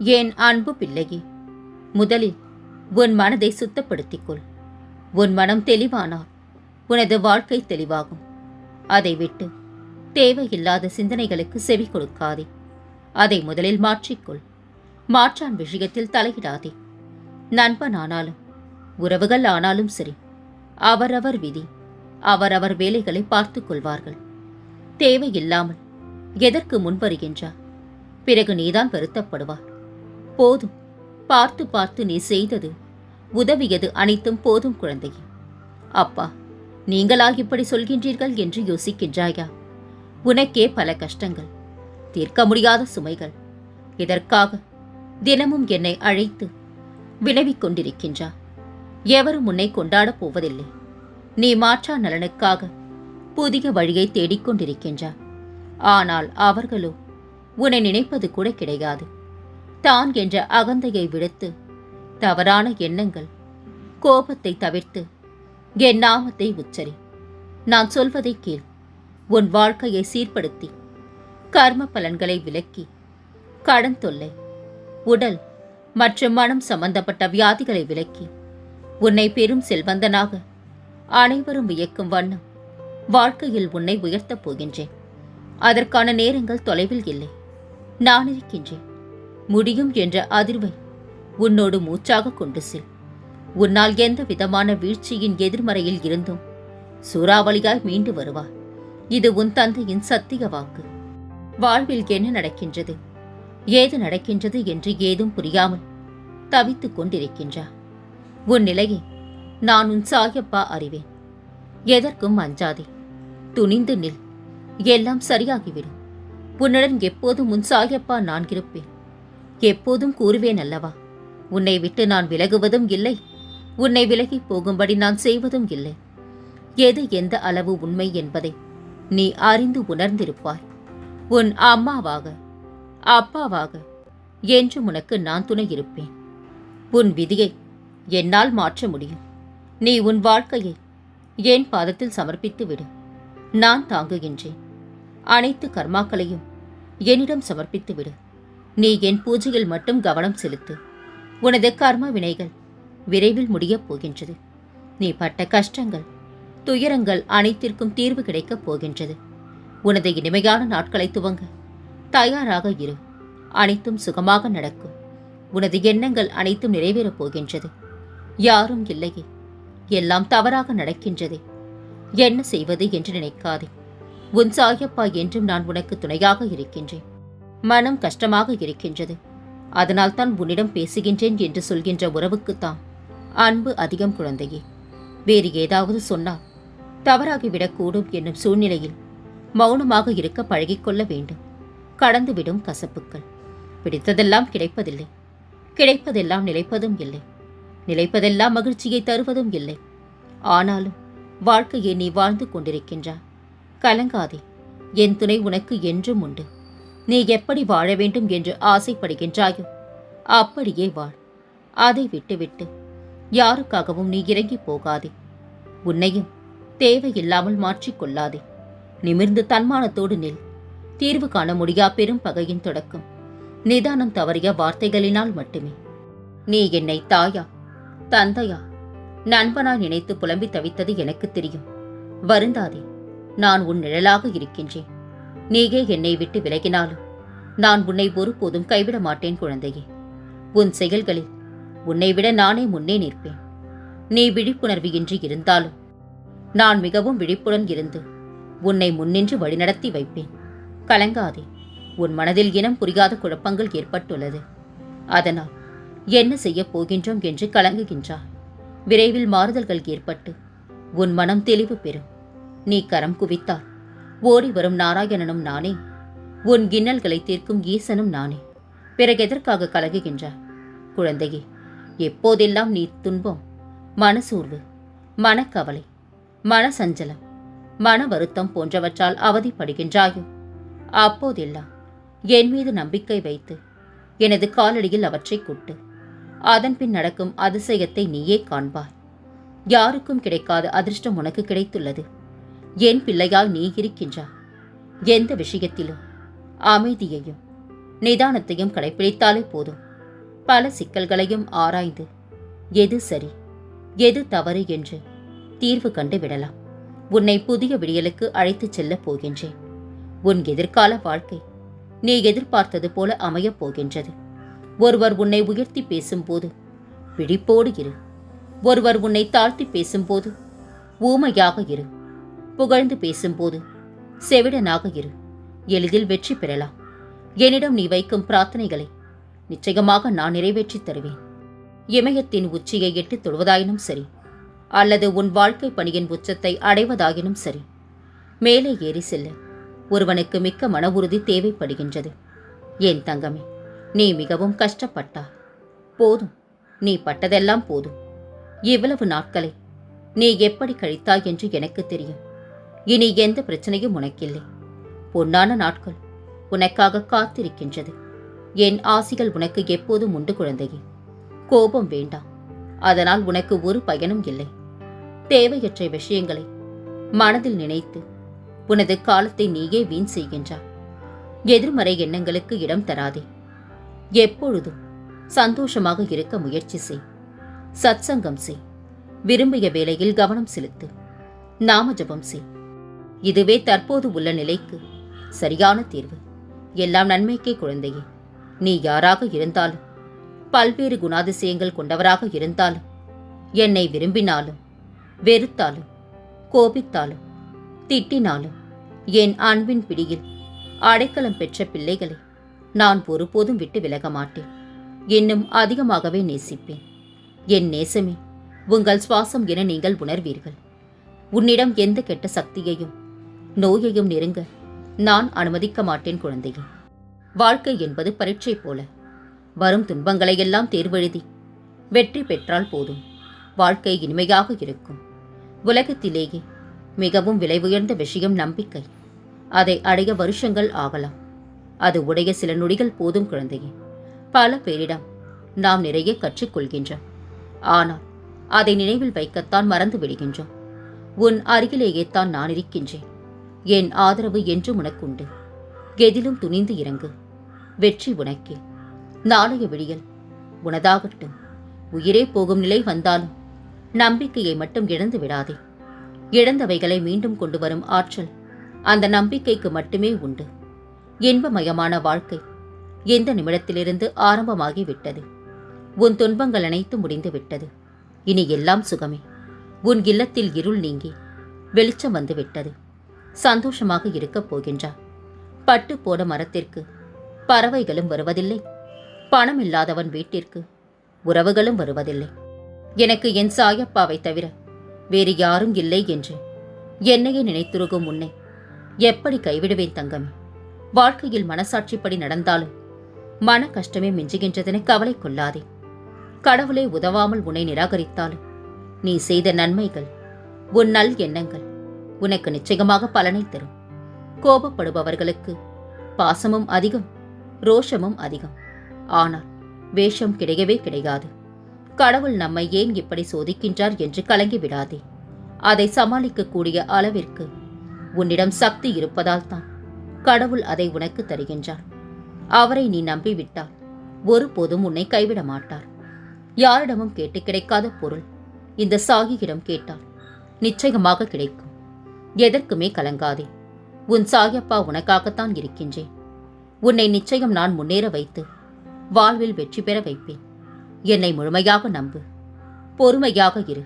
என் அன்பு பிள்ளையே? முதலில் உன் மனதை சுத்தப்படுத்திக் கொள் உன் மனம் தெளிவானால் உனது வாழ்க்கை தெளிவாகும். அதை விட்டு தேவையில்லாத சிந்தனைகளுக்கு செவி கொடுக்காதே. அதை முதலில் மாற்றிக்கொள். மாற்றான் விஷயத்தில் தலையிடாதே. நண்பன் ஆனாலும் உறவுகள் ஆனாலும் சரி அவரவர் விதி அவரவர் வேலைகளை பார்த்து கொள்வார்கள். தேவையில்லாமல் எதற்கு முன்வருகின்றார் பிறகு நீதான் வருத்தப்படுவார் போதும். பார்த்து பார்த்து நீ செய்தது உதவியது அனைத்தும் போதும் குழந்தையே. அப்பா நீங்களா இப்படி சொல்கின்றீர்கள் என்று யோசிக்கின்றாயா? உனக்கே பல கஷ்டங்கள் தீர்க்க முடியாத சுமைகள். இதற்காக தினமும் என்னை அழைத்து வினவிக் கொண்டிருக்கின்றா. எவரும் உன்னை கொண்டாடப் போவதில்லை. நீ மாற்றா நலனுக்காக புதிய வழியை தேடிக்கொண்டிருக்கின்றா ஆனால் அவர்களோ உன்னை நினைப்பது கூட கிடையாது. தான் என்ற அகந்தையை விடுத்து தவறான எண்ணங்கள் கோபத்தை தவிர்த்து என் நாமத்தை உச்சரி. நான் சொல்வதை கேள். உன் வாழ்க்கையை சீர்படுத்தி கர்ம பலன்களை விலக்கி கடன் தொல்லை உடல் மற்றும் மனம் சம்பந்தப்பட்ட வியாதிகளை விலக்கி உன்னை பெரும் செல்வந்தனாக அனைவரும் வியக்கும் வண்ணம் வாழ்க்கையில் உன்னை உயர்த்தப் போகின்றேன். அதற்கான நேரங்கள் தொலைவில் இல்லை. நான் இருக்கின்றேன். முடியும் என்ற அதிர்வை உன்னோடு மூச்சாக கொண்டு செல். உன்னால் எந்த விதமான வீழ்ச்சியின் எதிர்மறையில் இருந்தும் சூறாவளியாய் மீண்டு வருவார் இது உன் தந்தையின் சத்திய வாக்கு. வாழ்வில் என்ன நடக்கின்றது? ஏது நடக்கின்றது என்று ஏதும் புரியாமல் தவித்துக் கொண்டிருக்கின்றார் உன் நிலையை நான் உன் சாயப்பா அறிவேன். எதற்கும் அஞ்சாதே. துணிந்து நில். எல்லாம் சரியாகிவிடும். உன்னுடன் எப்போதும் உன் சாயப்பா நான் இருப்பேன். எப்போதும் கூறுவேன் அல்லவா? உன்னை விட்டு நான் விலகுவதும் இல்லை. உன்னை விலகி போகும்படி நான் செய்வதும் இல்லை. எது எந்த அளவு உண்மை என்பதை நீ அறிந்து உணர்ந்திருப்பாய். உன் அம்மாவாக அப்பாவாக என்றும் உனக்கு நான் துணை இருப்பேன். உன் விதியை என்னால் மாற்ற முடியும். நீ உன் வாழ்க்கையை என் பாதத்தில் சமர்ப்பித்து விடு. நான் தாங்குகின்றேன். அனைத்து கர்மாக்களையும் என்னிடம் சமர்ப்பித்து விடு. நீ என் பூஜையில் மட்டும் கவனம் செலுத்து. உனது கர்ம வினைகள் விரைவில் முடியப் போகின்றது. நீ பட்ட கஷ்டங்கள் துயரங்கள் அனைத்திற்கும் தீர்வு கிடைக்கப் போகின்றது. உனது இனிமையான நாட்களை துவங்க தயாராக இரு. அனைத்தும் சுகமாக நடக்கும். உனது எண்ணங்கள் அனைத்தும் நிறைவேறப் போகின்றது. யாரும் இல்லையே எல்லாம் தவறாக நடக்கின்றதே. என்ன செய்வது என்று நினைக்காதே. உன் சாயப்பா என்றும் நான் உனக்கு துணையாக இருக்கின்றேன். மனம் கஷ்டமாக இருக்கின்றது. அதனால் தான் உன்னிடம் பேசுகின்றேன் என்று சொல்கின்ற உறவுக்குத்தான் அன்பு அதிகம் குழந்தையே. வேறு ஏதாவது சொன்னால் தவறாகிவிடக்கூடும் என்னும் சூழ்நிலையில் மௌனமாக இருக்க பழகிக்கொள்ள வேண்டும். கடந்துவிடும் கசப்புக்கள் பிடித்ததெல்லாம் கிடைப்பதில்லை. கிடைப்பதெல்லாம் நிலைப்பதும் இல்லை. நிலைப்பதெல்லாம் மகிழ்ச்சியை தருவதும் இல்லை. ஆனாலும் வாழ்க்கையை நீ வாழ்ந்து கொண்டிருக்கின்றாய். கலங்காதே. என் துணை உனக்கு என்றும் உண்டு. நீ எப்படி வாழ வேண்டும் என்று ஆசைப்படுகின்றாயோ அப்படியே வாழ். அதை விட்டுவிட்டு யாருக்காகவும் நீ இறங்கி போகாதே. உன்னையும் தேவையில்லாமல் மாற்றிக்கொள்ளாதே நிமிர்ந்து தன்மானத்தோடு நில். தீர்வு காண முடியா பெரும் பகையின் தொடக்கம். நிதானம் தவறிய வார்த்தைகளினால் மட்டுமே. நீ என்னை தாயா தந்தையா நண்பனா நினைத்து புலம்பி தவித்தது எனக்கு தெரியும். வருந்தாதே நான் உன் நிழலாக இருக்கின்றேன். நீயே என்னை விட்டு விலகினாலும் நான் உன்னை ஒருபோதும் கைவிட மாட்டேன் குழந்தையே. உன் செயல்களில் உன்னை விட நானே முன்னே நிற்பேன். நீ விழிப்புணர்வு இன்றி இருந்தாலும் நான் மிகவும் விழிப்புடன் இருந்து உன்னை முன்னின்று வழிநடத்தி வைப்பேன். கலங்காதே உன் மனதில் இனம் புரியாத குழப்பங்கள் ஏற்பட்டுள்ளது. அதனால் என்ன செய்யப் போகின்றோம் என்று கலங்குகின்றார் விரைவில் மாறுதல்கள் ஏற்பட்டு உன் மனம் தெளிவு பெறும். நீ கரம் குவித்தால் ஓடி வரும் நாராயணனும் நானே. உன் கிண்ணல்களை தீர்க்கும் ஈசனும் நானே. பிறகு எதற்காக கலகுகின்றாய் குழந்தையே எப்போதெல்லாம் நீ துன்பம் மனசூர்வு மனக்கவலை மனசஞ்சலம் மன வருத்தம் போன்றவற்றால் அவதிப்படுகின்றாயோ? அப்போதெல்லாம் என் மீது நம்பிக்கை வைத்து எனது காலடியில் அவற்றை கொட்டு. அதன்பின் நடக்கும் அதிசயத்தை நீயே காண்பாய். யாருக்கும் கிடைக்காத அதிர்ஷ்டம் உனக்கு கிடைத்துள்ளது. என் பிள்ளையாய் நீ இருக்கின்றாய் எந்த விஷயத்திலும் அமைதியையும் நிதானத்தையும் கடைப்பிடித்தாலே போதும். பல சிக்கல்களையும் ஆராய்ந்து எது சரி எது தவறு என்று தீர்வு கண்டு விடலாம். உன்னை புதிய விடியலுக்கு அழைத்துச் செல்லப் போகின்றேன். உன் எதிர்கால வாழ்க்கை நீ எதிர்பார்த்தது போல அமையப் போகின்றது. ஒருவர் உன்னை உயர்த்தி பேசும்போது விழிப்போடு இரு. ஒருவர் உன்னை தாழ்த்தி பேசும்போது ஊமையாக இரு. புகழ்ந்து பேசும்போது செவிடனாக இரு எளிதில் வெற்றி பெறலாம். என்னிடம் நீ வைக்கும் பிரார்த்தனைகளை நிச்சயமாக நான் நிறைவேற்றித் தருவேன். இமயத்தின் உச்சியை எட்டித் தொழுவதாயினும் சரி அல்லது உன் வாழ்க்கை பணியின் உச்சத்தை அடைவதாயினும் சரி மேலே ஏறி செல்ல ஒருவனுக்கு மிக்க மன உறுதி தேவைப்படுகின்றது. என் தங்கமே நீ மிகவும் கஷ்டப்பட்டா? போதும் நீ பட்டதெல்லாம் போதும். இவ்வளவு நாட்களை நீ எப்படி கழித்தாய் என்று எனக்கு தெரியும். இனி எந்த பிரச்சனையும் உனக்கில்லை. பொன்னான நாட்கள் உனக்காக காத்திருக்கின்றது. என் ஆசிகள் உனக்கு எப்போதும் உண்டு குழந்தையே. கோபம் வேண்டாம். அதனால் உனக்கு ஒரு பயனும் இல்லை. தேவையற்ற விஷயங்களை மனதில் நினைத்து உனது காலத்தை நீயே வீண் செய்கின்றாய். எதிர்மறை எண்ணங்களுக்கு இடம் தராதே. எப்பொழுதும் சந்தோஷமாக இருக்க முயற்சி செய். சத்சங்கம் செய். விரும்பிய வேலையில் கவனம் செலுத்து. நாம ஜபம் செய். இதுவே தற்போது உள்ள நிலைக்கு சரியான தீர்வு. எல்லாம் நன்மைக்கே குழந்தையே. நீ யாராக இருந்தாலும் பல்வேறு குணாதிசயங்கள் கொண்டவராக இருந்தாலும் என்னை விரும்பினாலும் வெறுத்தாலும் கோபித்தாலும் திட்டினாலும் என் அன்பின் பிடியில் அடைக்கலம் பெற்ற பிள்ளைகளை நான் ஒருபோதும் விட்டு விலக மாட்டேன். இன்னும் அதிகமாகவே நேசிப்பேன். என் நேசமே உங்கள் சுவாசம் என நீங்கள் உணர்வீர்கள். உன்னிடம் எந்த கெட்ட சக்தியையும் நோயையும் நெருங்க நான் அனுமதிக்க மாட்டேன் குழந்தையே. வாழ்க்கை என்பது பரீட்சை போல. வரும் துன்பங்களையெல்லாம் தேர்வெழுதி வெற்றி பெற்றால் போதும். வாழ்க்கை இனிமையாக இருக்கும். உலகத்திலேயே மிகவும் விலை உயர்ந்த விஷயம் நம்பிக்கை. அதை அடைய வருஷங்கள் ஆகலாம். அது உடைய சில நொடிகள் போதும் குழந்தையே. பல பேரிடம் நாம் நிறைய கற்றுக்கொள்கின்றோம். ஆனால் அதை நினைவில் வைக்கத்தான் மறந்து விடுகின்றோம். உன் அருகிலேயே தான் நான் இருக்கின்றேன். என் ஆதரவு என்றும் உனக்குண்டு. எதிலும் துணிந்து இறங்கு. வெற்றி உனக்கே. நாளைய விடியல். உனதாகட்டும். உயிரே போகும் நிலை வந்தாலும் நம்பிக்கையை மட்டும் இழந்து விடாதே. இழந்தவைகளை மீண்டும் கொண்டு வரும் ஆற்றல் அந்த நம்பிக்கைக்கு மட்டுமே உண்டு. இன்பமயமான வாழ்க்கை எந்த நிமிடத்திலிருந்து ஆரம்பமாகி விட்டது? உன் துன்பங்கள் அனைத்தும் முடிந்து விட்டது. இனி எல்லாம் சுகமே. உன் இல்லத்தில் இருள் நீங்கி வெளிச்சம் வந்து விட்டது. சந்தோஷமாக இருக்கப் போகின்றார் பட்டு போன மரத்திற்கு பறவைகளும் வருவதில்லை. பணம் இல்லாதவன் வீட்டிற்கு உறவுகளும் வருவதில்லை. எனக்கு என் சாயப்பாவை தவிர வேறு யாரும் இல்லை என்று என்னையே நினைத்துருகும் உன்னை எப்படி கைவிடுவேன் தங்கமே? வாழ்க்கையில் மனசாட்சிப்படி நடந்தாலும் மன கஷ்டமே மிஞ்சுகின்றதென கவலை கொள்ளாதே. கடவுளே உதவாமல் உன்னை நிராகரித்தாலும் நீ செய்த நன்மைகள் உன் நல் எண்ணங்கள் உனக்கு நிச்சயமாக பலனை தரும். கோபப்படுபவர்களுக்கு பாசமும் அதிகம் ரோஷமும் அதிகம். ஆனால் வேஷம் கிடையவே கிடையாது. கடவுள் நம்மை ஏன் இப்படி சோதிக்கின்றார் என்று கலங்கி விடாதே. அதை சமாளிக்கக்கூடிய அளவிற்கு உன்னிடம் சக்தி இருப்பதால் தான் கடவுள் அதை உனக்கு தருகின்றார். அவரை நீ நம்பிவிட்டால் ஒருபோதும் உன்னை கைவிட மாட்டார். யாரிடமும் கேட்டு கிடைக்காத பொருள் இந்த சாகியிடம் கேட்டால் நிச்சயமாக கிடைக்கும். எதற்குமே கலங்காதே. உன் சாயப்பா உனக்காகத்தான் இருக்கின்றேன். உன்னை நிச்சயம் நான் முன்னேற வைத்து வாழ்வில் வெற்றி பெற வைப்பேன். என்னை முழுமையாக நம்பு. பொறுமையாக இரு.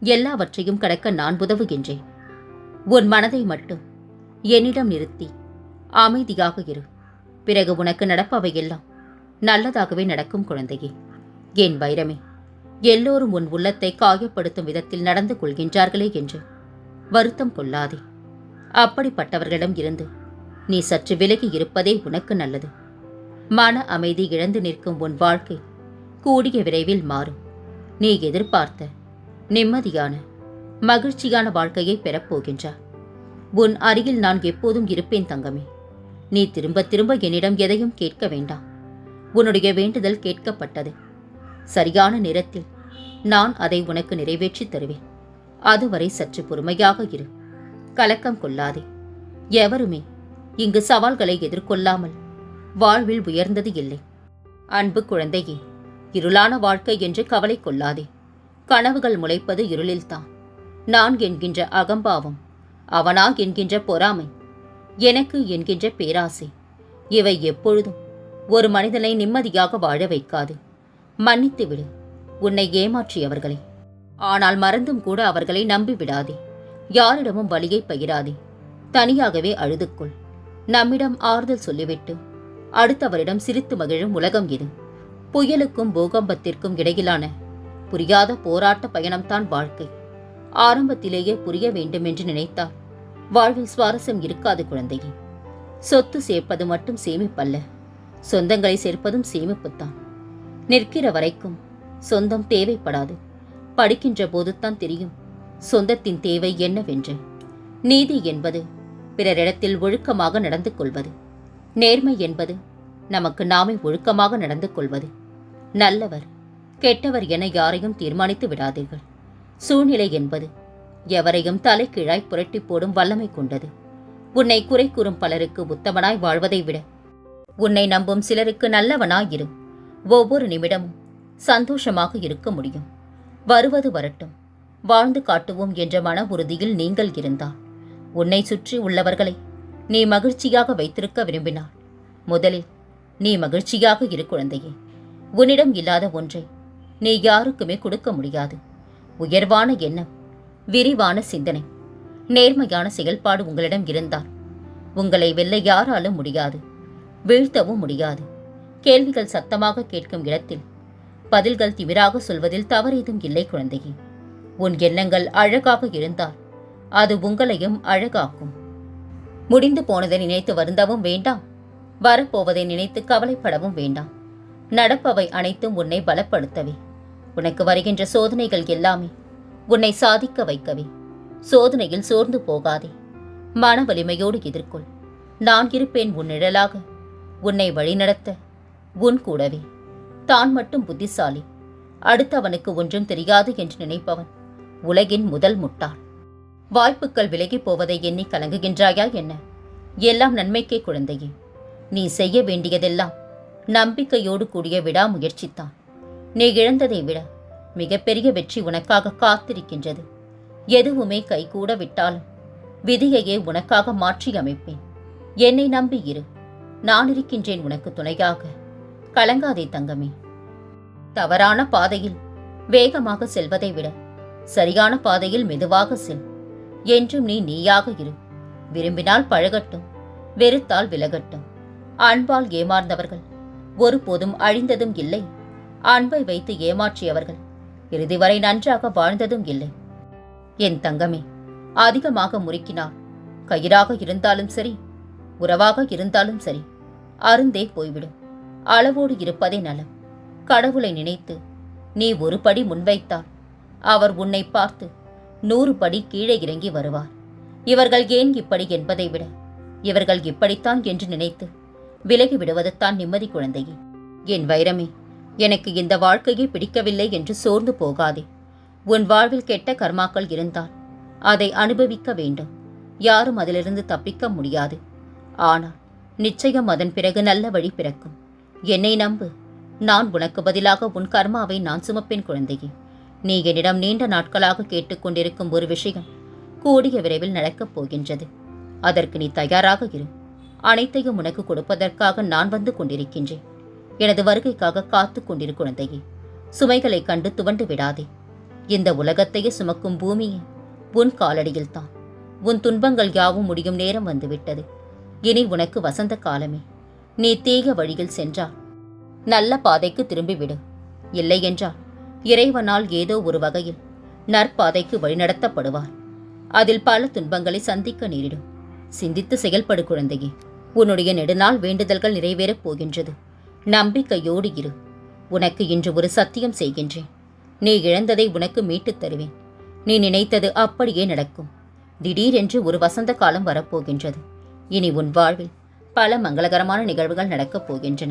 எல்லாவற்றையும் கடக்க நான் உதவுகின்றேன். உன் மனதை மட்டும் என்னிடம் நிறுத்தி அமைதியாக இரு. பிறகு உனக்கு நடப்பவையெல்லாம் நல்லதாகவே நடக்கும் குழந்தையே. என் வைரமே எல்லோரும் உன் உள்ளத்தை காயப்படுத்தும் விதத்தில் நடந்து கொள்கின்றார்களே என்று வருத்தம் கொள்ளாதே. அப்படிப்பட்டவர்களிடம் இருந்து நீ சற்று விலகி இருப்பதே உனக்கு நல்லது. மன அமைதி இழந்து நிற்கும் உன் வாழ்க்கை கூடிய விரைவில் மாறும். நீ எதிர்பார்த்த நிம்மதியான மகிழ்ச்சியான வாழ்க்கையை பெறப்போகின்றார் உன் அருகில் நான் எப்போதும் இருப்பேன் தங்கமே. நீ திரும்ப திரும்ப என்னிடம் எதையும் கேட்க வேண்டாம். உன்னுடைய வேண்டுதல் கேட்கப்பட்டது. சரியான நேரத்தில் நான் அதை உனக்கு நிறைவேற்றித் தருவேன். அதுவரை சற்று பொறுமையாக இரு. கலக்கம் கொள்ளாதே. எவருமே இங்கு சவால்களை எதிர்கொள்ளாமல் வாழ்வில் உயர்ந்தது இல்லை. அன்பு குழந்தையே இருளான வாழ்க்கை என்று கவலை கொள்ளாதே. கனவுகள் முளைப்பது இருளில்தான். நான் என்கின்ற அகம்பாவம் அவனா என்கின்ற பொறாமை எனக்கு என்கின்ற பேராசை இவை எப்பொழுதும் ஒரு மனிதனை நிம்மதியாக வாழ வைக்காது. மன்னித்து விடு உன்னை ஏமாற்றியவர்களை. ஆனால் மறந்தும் கூட அவர்களை நம்பி விடாதே யாரிடமும் வழியை பகிராதே தனியாகவே அழுதுக்கொள் நம்மிடம் ஆறுதல் சொல்லிவிட்டு அடுத்தவரிடம் சிரித்து மகிழும் உலகம் இது. புயலுக்கும் பூகம்பத்திற்கும் இடையிலான புரியாத போராட்ட பயணம்தான் வாழ்க்கை. ஆரம்பத்திலேயே புரிய வேண்டுமென்று நினைத்தால் வாழ்வில் சுவாரஸ்யம் இருக்காது குழந்தையே. சொத்து சேர்ப்பது மட்டும் சேமிப்பல்ல. சொந்தங்களை சேர்ப்பதும் சேமிப்புத்தான். நிற்கிற வரைக்கும் சொந்தம் தேவைப்படாது. படிக்கின்ற போதுதான் தெரியும். சொந்தத்தின் தேவை என்னவென்று. நீதி என்பது பிறரிடத்தில் ஒழுக்கமாக நடந்து கொள்வது. நேர்மை என்பது நமக்கு நாமே ஒழுக்கமாக நடந்து கொள்வது. நல்லவர் கெட்டவர் என யாரையும் தீர்மானித்து விடாதீர்கள். சூழ்நிலை என்பது எவரையும் தலைக்கீழாய் புரட்டி போடும் வல்லமை கொண்டது. உன்னை குறை கூறும் பலருக்கு உத்தமனாய் வாழ்வதை விட உன்னை நம்பும் சிலருக்கு நல்லவனாயிரும் ஒவ்வொரு நிமிடமும் சந்தோஷமாக இருக்க முடியும். வருவது வரட்டும். வாழ்ந்து காட்டுவோம் என்ற மன உறுதியில் நீங்கள் இருந்தால். உன்னை சுற்றி உள்ளவர்களை நீ மகிழ்ச்சியாக வைத்திருக்க விரும்பினாள் முதலில் நீ மகிழ்ச்சியாக இரு குழந்தையே. உன்னிடம் இல்லாத ஒன்றை நீ யாருக்குமே கொடுக்க முடியாது. உயர்வான எண்ணம் விரிவான சிந்தனை நேர்மையான செயல்பாடு உங்களிடம் இருந்தால். உங்களை வெல்ல யாராலும் முடியாது வீழ்த்தவும் முடியாது. கேள்விகள் சத்தமாக கேட்கும் இடத்தில் பதில்கள் திமிராக சொல்வதில் தவறேதும் இல்லை குழந்தையே. உன் எண்ணங்கள் அழகாக இருந்தால் அது உங்களையும் அழகாக்கும். முடிந்து போனதை நினைத்து வருந்தவும் வேண்டாம். வரப்போவதை நினைத்து கவலைப்படவும் வேண்டாம். நடப்பவை அனைத்தும் உன்னை பலப்படுத்தவே. உனக்கு வருகின்ற சோதனைகள் எல்லாமே உன்னை சாதிக்க வைக்கவே. சோதனையில் சோர்ந்து போகாதே. மன வலிமையோடு எதிர்கொள். நான் இருப்பேன் உன் நிழலாக. உன்னை வழிநடத்த உன் கூடவே. தான் மட்டும் புத்திசாலி. அடுத்தவனுக்கு ஒன்றும் தெரியாது என்று நினைப்பவன் உலகின் முதல் முட்டாள். வாய்ப்புகள் விலகிப் போவதை எண்ணி கலங்குகின்றாயா என்ன? எல்லாம் நன்மைக்கே குழந்தையே. நீ செய்ய வேண்டியதெல்லாம் நம்பிக்கையோடு கூடிய விடாமுயற்சித்தான். நீ இழந்ததை விட மிகப்பெரிய வெற்றி உனக்காக காத்திருக்கின்றது. எதுவுமே கைகூட விட்டாலும் விதியையே உனக்காக மாற்றி அமைப்பேன். என்னை நம்பி இரு. நான் இருக்கின்றேன் உனக்கு துணையாக. கலங்காதே தங்கமே. தவறான பாதையில் வேகமாக செல்வதை விட சரியான பாதையில் மெதுவாக செல். என்றும் நீ நீயாக இரு. விரும்பினால் பழகட்டும் வெறுத்தால் விலகட்டும். அன்பால் ஏமாந்தவர்கள் ஒருபோதும் அழிந்ததும் இல்லை. அன்பை வைத்து ஏமாற்றியவர்கள் இறுதி வரை நன்றாக வாழ்ந்ததும் இல்லை. என் தங்கமே அதிகமாக முறுக்கினார். கயிறாக இருந்தாலும் சரி உறவாக இருந்தாலும் சரி அருந்தே போய்விடும். அளவோடு இருப்பதே நலம். கடவுளை நினைத்து நீ ஒரு படி முன்வைத்தால் அவர் உன்னை பார்த்து நூறு படி கீழே இறங்கி வருவார். இவர்கள் ஏன் இப்படி என்பதை விட இவர்கள் இப்படித்தான் என்று நினைத்து விலகி விடுவதுதான் நிம்மதி குழந்தையே. என் வைரமே எனக்கு இந்த வாழ்க்கையை பிடிக்கவில்லை என்று சோர்ந்து போகாதே. உன் வாழ்வில் கெட்ட கர்மாக்கள் இருந்தால் அதை அனுபவிக்க வேண்டும். யாரும் அதிலிருந்து தப்பிக்க முடியாது. ஆனால் நிச்சயம் அதன் பிறகு நல்ல வழி பிறக்கும். என்னை நம்பு. நான் உனக்கு பதிலாக உன் கர்மாவை நான் சுமப்பேன் குழந்தையே. நீ என்னிடம் நீண்ட நாட்களாக கேட்டுக்கொண்டிருக்கும் ஒரு விஷயம் கூடிய விரைவில் நடக்கப் போகின்றது. அதற்கு நீ தயாராக இரு. அனைத்தையும் உனக்கு கொடுப்பதற்காக நான் வந்து கொண்டிருக்கின்றேன். எனது வருகைக்காக காத்து கொண்டிரு குழந்தையே. சுமைகளைக் கண்டு துவண்டு விடாதே. இந்த உலகத்தையே சுமக்கும் பூமியே உன் காலடியில்தான். உன் துன்பங்கள் யாவும் முடியும் நேரம் வந்துவிட்டது. இனி உனக்கு வசந்த காலமே. நீ தீய வழியில் சென்றால் நல்ல பாதைக்கு திரும்பிவிடு. இல்லையென்றால் இறைவனால் ஏதோ ஒரு வகையில் நற்பாதைக்கு வழிநடத்தப்படுவார். அதில் பல துன்பங்களை சந்திக்க நேரிடும் சிந்தித்து செயல்படு குழந்தையே. உன்னுடைய நெடுநாள் வேண்டுதல்கள் நிறைவேறப் போகின்றது. நம்பிக்கையோடு இரு. உனக்கு இன்று ஒரு சத்தியம் செய்கின்றேன். நீ இழந்ததை உனக்கு மீட்டுத் தருவேன். நீ நினைத்தது அப்படியே நடக்கும். திடீரென்று ஒரு வசந்த காலம் வரப்போகின்றது. இனி உன் வாழ்வில் பல மங்களகரமான நிகழ்வுகள் நடக்கப் போகின்றன.